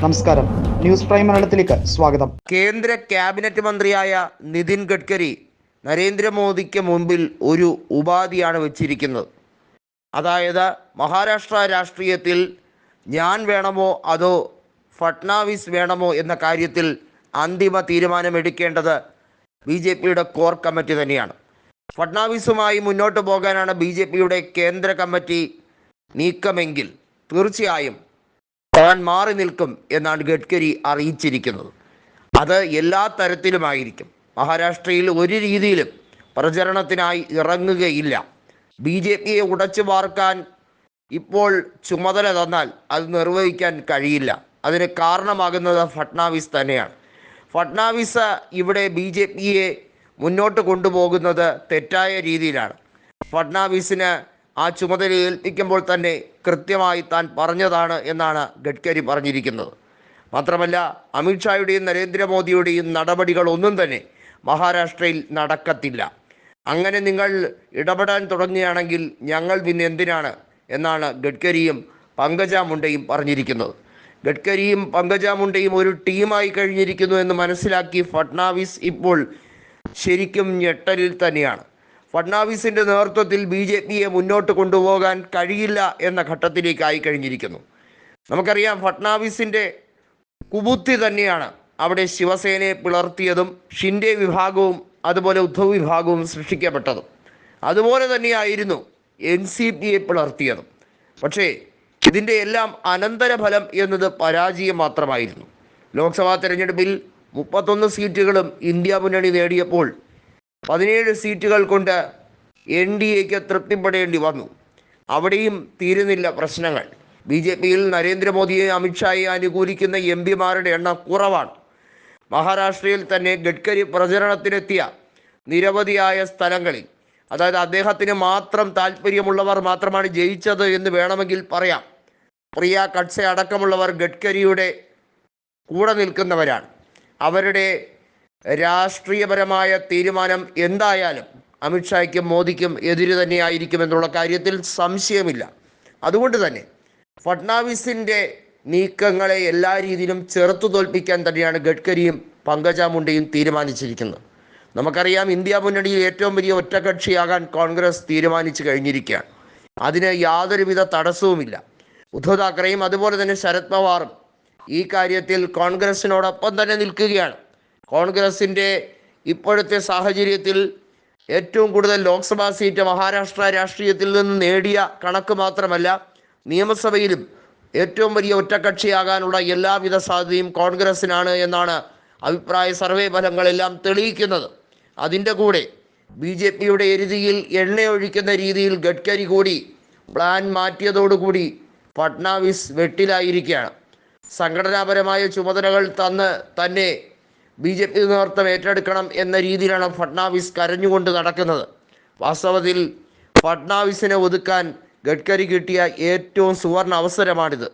നമസ്കാരം. News prime മലയാളത്തിലേക്ക് സ്വാഗതം. കേന്ദ്ര ക്യാബിനറ്റ് മന്ത്രിയായ നിതിൻ ഗഡ്കരി നരേന്ദ്രമോദിക്ക് മുമ്പിൽ ഒരു ഉപാധിയാണ് വെച്ചിരിക്കുന്നത്. അതായത് മഹാരാഷ്ട്ര രാഷ്ട്രീയത്തിൽ ഞാൻ വേണമോ അതോ ഫട്നാവിസ് വേണമോ എന്ന കാര്യത്തിൽ അന്തിമ തീരുമാനമെടുക്കേണ്ടത് ബി ജെ പിയുടെ കോർ കമ്മിറ്റി തന്നെയാണ്. ഫട്നാവിസുമായി മുന്നോട്ട് പോകാനാണ് ബി ജെ പിയുടെ കേന്ദ്ര കമ്മിറ്റി നീക്കമെങ്കിൽ തീർച്ചയായും താൻ മാറി നിൽക്കും എന്നാണ് ഗഡ്കരി അറിയിച്ചിരിക്കുന്നത്. അത് എല്ലാ തരത്തിലുമായിരിക്കും. മഹാരാഷ്ട്രയിൽ ഒരു രീതിയിലും പ്രചരണത്തിനായി ഇറങ്ങുകയില്ല. ബി ജെ പിയെ ഉടച്ചു വാർക്കാൻ ഇപ്പോൾ ചുമതല തന്നാൽ അത് നിർവഹിക്കാൻ കഴിയില്ല. അതിന് കാരണമാകുന്നത് ഫട്നാവിസ് തന്നെയാണ്. ഫട്നാവിസ് ഇവിടെ ബി ജെ പിയെ മുന്നോട്ട് കൊണ്ടുപോകുന്നത് തെറ്റായ രീതിയിലാണ്. ഫട്നാവിസിന് ആ ചുമതല ഏൽപ്പിക്കുമ്പോൾ തന്നെ കൃത്യമായി താൻ പറഞ്ഞതാണ് എന്നാണ് ഗഡ്കരി പറഞ്ഞിരിക്കുന്നത്. മാത്രമല്ല അമിത്ഷായുടെയും നരേന്ദ്രമോദിയുടെയും നടപടികളൊന്നും തന്നെ മഹാരാഷ്ട്രയിൽ നടക്കത്തില്ല. അങ്ങനെ നിങ്ങൾ ഇടപെടാൻ തുടങ്ങുകയാണെങ്കിൽ ഞങ്ങൾ പിന്നെ എന്തിനാണ് എന്നാണ് ഗഡ്കരിയും പങ്കജ മുണ്ടയും പറഞ്ഞിരിക്കുന്നത്. ഗഡ്കരിയും പങ്കജ മുണ്ടയും ഒരു ടീമായി കഴിഞ്ഞിരിക്കുന്നു എന്ന് മനസ്സിലാക്കി ഫട്നാവിസ് ഇപ്പോൾ ശരിക്കും ഞെട്ടലിൽ തന്നെയാണ്. ഫട്നാവിസിന്റെ നേതൃത്വത്തിൽ ബി ജെ പിയെ മുന്നോട്ട് കൊണ്ടുപോകാൻ കഴിയില്ല എന്ന ഘട്ടത്തിലേക്കായി കഴിഞ്ഞിരിക്കുന്നു. നമുക്കറിയാം ഫഡ്നാവിസിന്റെ കുബുദ്ധി തന്നെയാണ് അവിടെ ശിവസേനയെ പിളർത്തിയതും ഷിൻഡെ വിഭാഗവും അതുപോലെ ഉദ്ധവ് വിഭാഗവും സൃഷ്ടിക്കപ്പെട്ടതും. അതുപോലെ തന്നെയായിരുന്നു എൻ സി പിയെ പിളർത്തിയതും. പക്ഷേ ഇതിന്റെ എല്ലാം അനന്തരഫലം എന്നത് പരാജയം മാത്രമായിരുന്നു. ലോക്സഭാ തെരഞ്ഞെടുപ്പിൽ മുപ്പത്തൊന്ന് സീറ്റുകളും ഇന്ത്യ മുന്നണി നേടിയപ്പോൾ പതിനേഴ് സീറ്റുകൾ കൊണ്ട് എൻ ഡി എക്ക് തൃപ്തിപ്പെടേണ്ടി വന്നു. അവിടെയും തീരുന്നില്ല പ്രശ്നങ്ങൾ. ബി ജെ പിയിൽ നരേന്ദ്രമോദിയെ അമിത്ഷായെ അനുകൂലിക്കുന്ന എം പിമാരുടെ എണ്ണം കുറവാണ്. മഹാരാഷ്ട്രയിൽ തന്നെ ഗഡ്കരി പ്രചരണത്തിനെത്തിയ നിരവധിയായ സ്ഥലങ്ങളിൽ. അതായത് അദ്ദേഹത്തിന് മാത്രം താല്പര്യമുള്ളവർ മാത്രമാണ് ജയിച്ചത് എന്ന് വേണമെങ്കിൽ പറയാം. പ്രിയ കട്സെ അടക്കമുള്ളവർ ഗഡ്കരിയുടെ കൂടെ നിൽക്കുന്നവരാണ്. അവരുടെ രാഷ്ട്രീയപരമായ തീരുമാനം എന്തായാലും അമിത്ഷായ്ക്കും മോദിക്കും എതിര് തന്നെയായിരിക്കും എന്നുള്ള കാര്യത്തിൽ സംശയമില്ല. അതുകൊണ്ട് തന്നെ ഫട്നാവിസിന്റെ നീക്കങ്ങളെ എല്ലാ രീതിയിലും ചെറുത്തു തോൽപ്പിക്കാൻ തന്നെയാണ് ഗഡ്കരിയും പങ്കജ മുണ്ടയും തീരുമാനിച്ചിരിക്കുന്നത്. നമുക്കറിയാം ഇന്ത്യ മുന്നണിയിൽ ഏറ്റവും വലിയ ഒറ്റകക്ഷിയാകാൻ കോൺഗ്രസ് തീരുമാനിച്ചു കഴിഞ്ഞിരിക്കുകയാണ്. അതിന് യാതൊരുവിധ തടസ്സവുമില്ല. ഉദ്ധവ് താക്കറെയും അതുപോലെ തന്നെ ശരത് പവാറും ഈ കാര്യത്തിൽ കോൺഗ്രസിനോടൊപ്പം തന്നെ നിൽക്കുകയാണ്. കോൺഗ്രസിന്റെ ഇപ്പോഴത്തെ സാഹചര്യത്തിൽ ഏറ്റവും കൂടുതൽ ലോക്സഭാ സീറ്റ് മഹാരാഷ്ട്ര രാഷ്ട്രീയത്തിൽ നിന്ന് നേടിയ കണക്ക് മാത്രമല്ല നിയമസഭയിലും ഏറ്റവും വലിയ ഒറ്റക്കക്ഷിയാകാനുള്ള എല്ലാവിധ സാധ്യതയും കോൺഗ്രസിനാണ് എന്നാണ് അഭിപ്രായ സർവേ ഫലങ്ങളെല്ലാം തെളിയിക്കുന്നത്. അതിന്റെ കൂടെ ബി ജെ പിയുടെ എരുതിയിൽ എണ്ണയൊഴിക്കുന്ന രീതിയിൽ ഗഡ്കരി കൂടി പ്ലാൻ മാറ്റിയതോടുകൂടി ഫട്നാവിസ് വെട്ടിലായിരിക്കുകയാണ്. സംഘടനാപരമായ ചുമതലകൾ തന്ന് തന്നെ ബി ജെ പി നേതൃത്വം ഏറ്റെടുക്കണം എന്ന രീതിയിലാണ് ഫട്നാവിസ് കരഞ്ഞുകൊണ്ട് നടക്കുന്നത്. വാസ്തവത്തിൽ ഫട്നാവിസിനെ ഒതുക്കാൻ ഗഡ്കരി കിട്ടിയ ഏറ്റവും സുവർണ അവസരമാണിത്.